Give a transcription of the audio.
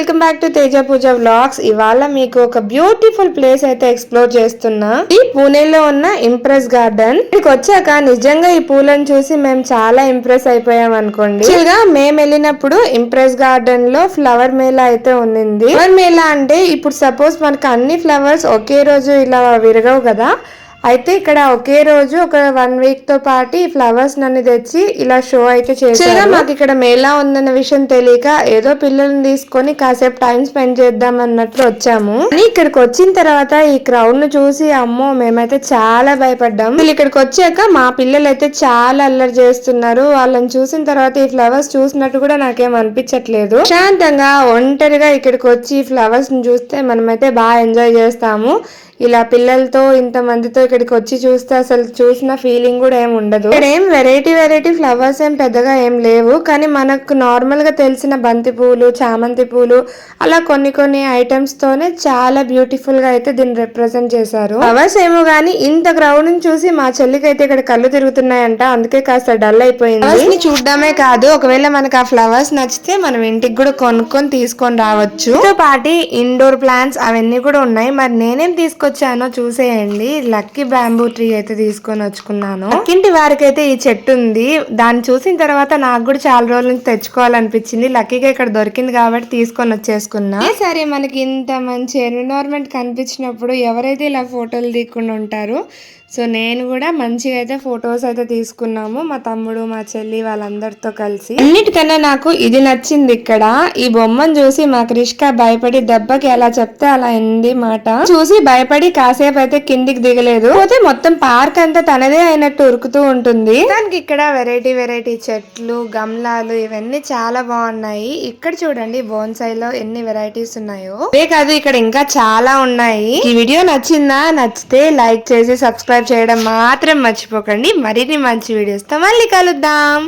Welcome back to Teja Pooja vlogs. ఇవాళ మీకు ఒక బ్యూటిఫుల్ ప్లేస్ అయితే ఎక్స్ప్లోర్ చేస్తున్నా. ఈ పూణేలో ఉన్న ఇంప్రెస్ గార్డెన్. ఇక్కడికి వచ్చాక నిజంగా ఈ పూలను చూసి మేము చాలా ఇంప్రెస్ అయిపోయాం అనుకోండి. ఇలా మేము వెళ్ళినప్పుడు ఇంప్రెస్ గార్డెన్లో ఫ్లవర్ మేళా అయితే ఉండింది ఫ్లవర్ మేళా అంటే ఇప్పుడు సపోజ్ మనకు అన్ని ఫ్లవర్స్ ఒకే రోజు ఇలా విరగవు కదా. అయితే ఇక్కడ ఒకే రోజు ఒక వన్ వీక్తో పాటు ఈ ఫ్లవర్స్ నన్ను తెచ్చి ఇలా షో అయితే చేశారు. మాకు ఇక్కడ మేళా ఉందన్న విషయం తెలియక ఏదో పిల్లల్ని తీసుకొని కాసేపు టైం స్పెండ్ చేద్దాం అన్నట్లు వచ్చాము. కానీ ఇక్కడికి వచ్చిన తర్వాత ఈ క్రౌడ్ను చూసి అమ్మో మేమైతే చాలా భయపడ్డాం. వీళ్ళు ఇక్కడికి వచ్చాక మా పిల్లలు అయితే చాలా అల్లరి చేస్తున్నారు. వాళ్ళని చూసిన తర్వాత ఈ ఫ్లవర్స్ చూసినట్టు కూడా నాకేం అనిపించట్లేదు. ప్రశాంతంగా ఒంటరిగా ఇక్కడికి వచ్చి ఈ ఫ్లవర్స్ని చూస్తే మనమైతే బాగా ఎంజాయ్ చేస్తాము. ఇలా పిల్లలతో ఇంత మందితో ఇక్కడికి వచ్చి చూస్తే అసలు చూసిన ఫీలింగ్ కూడా ఏం ఉండదు. ఇక్కడ ఏం వెరైటీ వెరైటీ ఫ్లవర్స్ ఏం పెద్దగా ఏం లేవు. కానీ మనకు నార్మల్గా తెలిసిన బంతి పూలు చామంతి పూలు అలా కొన్ని కొన్ని ఐటమ్స్ తోనే చాలా బ్యూటిఫుల్గా అయితే దీన్ని రిప్రజెంట్ చేశారు. ఫ్లవర్స్ ఏమో గానీ ఇంత క్రౌడ్ని చూసి మా చెల్లికి అయితే ఇక్కడ కళ్ళు తిరుగుతున్నాయంట. అందుకే కాస్త డల్ అయిపోయింది. చూడడమే కాదు. ఒకవేళ మనకు ఆ ఫ్లవర్స్ నచ్చితే మనం ఇంటికి కూడా కొనుక్కొని తీసుకొని రావచ్చు. పాటి ఇండోర్ ప్లాంట్స్ అవన్నీ కూడా ఉన్నాయి. మరి నేనేం తీసుకొచ్చి తీసుకొచ్చానో చూసేయండి. లక్కీ బ్యాంబూ ట్రీ అయితే తీసుకొని వచ్చుకున్నాను. పక్కింటి వారికి అయితే ఈ చెట్టు ఉంది. దాన్ని చూసిన తర్వాత నాకు కూడా చాలా రోజుల నుంచి తెచ్చుకోవాలనిపించింది. లక్కీగా ఇక్కడ దొరికింది కాబట్టి తీసుకొని వచ్చేసుకున్నా. సరే మనకి ఇంత మంచి ఎన్విరాన్మెంట్ కనిపించినప్పుడు ఎవరైతే ఇలా ఫోటోలు తీయకుండా ఉంటారు సో నేను కూడా మంచిగా అయితే ఫొటోస్ అయితే తీసుకున్నాము. మా తమ్ముడు మా చెల్లి వాళ్ళందరితో కలిసి. అన్నిటికన్నా నాకు ఇది నచ్చింది ఇక్కడ. ఈ బొమ్మను చూసి మా క్రిష్క భయపడి దెబ్బకి ఎలా చెప్తే అలా అయింది మాట. చూసి భయపడి కాసేపు అయితే కిందికి దిగలేదు. పోతే మొత్తం పార్క్ అంతా తనదే అయినట్టు ఉరుకుతూ ఉంటుంది. దానికి ఇక్కడ వెరైటీ వెరైటీ చెట్లు గమ్లాలు ఇవన్నీ చాలా బాగున్నాయి. ఇక్కడ చూడండి బోన్సాయిలో ఎన్ని వెరైటీస్ ఉన్నాయో. ఇవే కాదు ఇక్కడ ఇంకా చాలా ఉన్నాయి. ఈ వీడియో నచ్చిందా? నచ్చితే లైక్ చేసి సబ్స్క్రైబ్ చేయడం మాత్రం మర్చిపోకండి. మరిన్ని మంచి వీడియోస్తో మళ్ళీ కలుద్దాం.